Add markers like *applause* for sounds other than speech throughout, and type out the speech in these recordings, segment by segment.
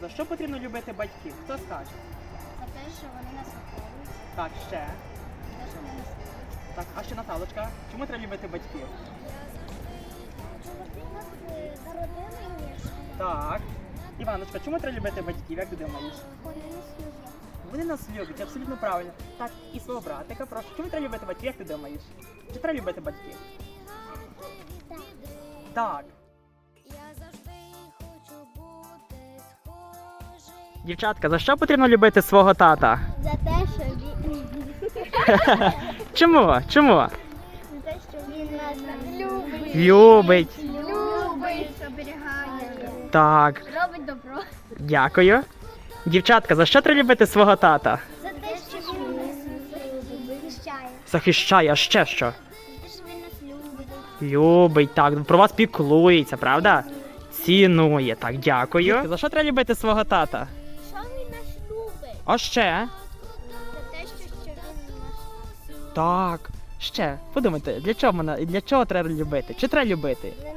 За що потрібно любити батьків? Хто скаже? За те, що вони нас виховують, Так, ще. за те, що вони нас люблять. Так, а ще Наталочка. Чому треба любити батьків? Так. Іваночка, чому треба любити батьків? Як ти думаєш? Вони нас люблять. Вони нас люблять, абсолютно правильно. Так, і свого братика, прошу. Чому треба любити батьків, як ти думаєш? Чи треба любити батьків? Так. Дівчатка, за що потрібно любити свого тата? За те, що він... *laughs* Чому? Чому? За те, що він нас любить. Любить. Любить, оберігає. Так, Робить добро. дякую. Дівчатка, за що треба любити свого тата? За те, що він нас захищає. Захищає, а ще що? За те, що він нас любить. Любить, так, про вас піклується, правда? Цінує, так, дякую. За що треба любити свого тата? А ще? За те, що, що він нас Так, ще. Подумайте, для чого мене, для чого треба любити? Чи треба любити? Він,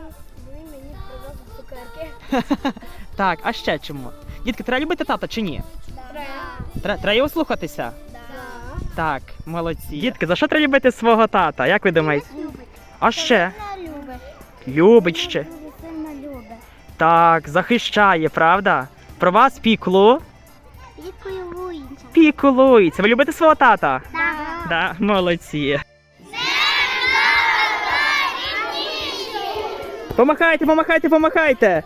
він мені привозить цукерки. *laughs* Так, а ще чому? Дітки, треба любити тата чи ні? Треба. Треба, його слухатися? Так, молодці. Дітки, за що треба любити свого тата? Як ви думаєте? А ще? Любить. Ще. Так, захищає, правда? Про вас піклу. Піклується. Піклується. Ви любите свого тата? Так. Да, молодці. Помахайте, помахайте, помахайте.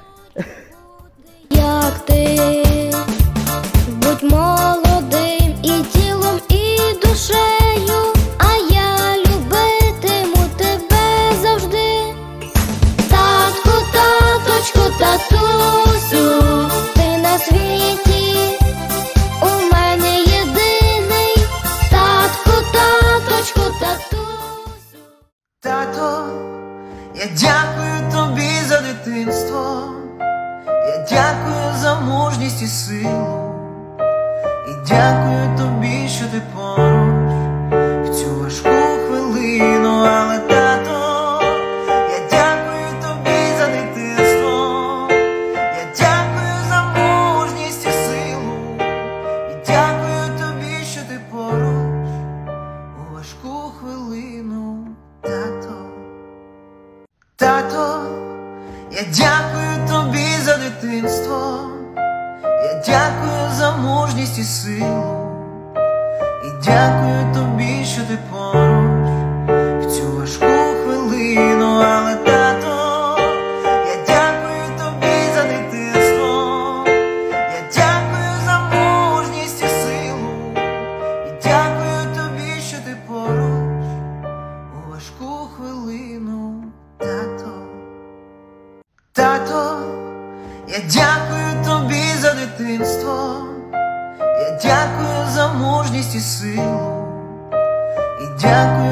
Я дякую тобі за дитинство, я дякую за мужність і силу, і дякую тобі, що ти поруч я дякую тобі за дитинство, я дякую за мужність і силу, я дякую тобі за дитинство, я дякую за мужність і силу, і дякую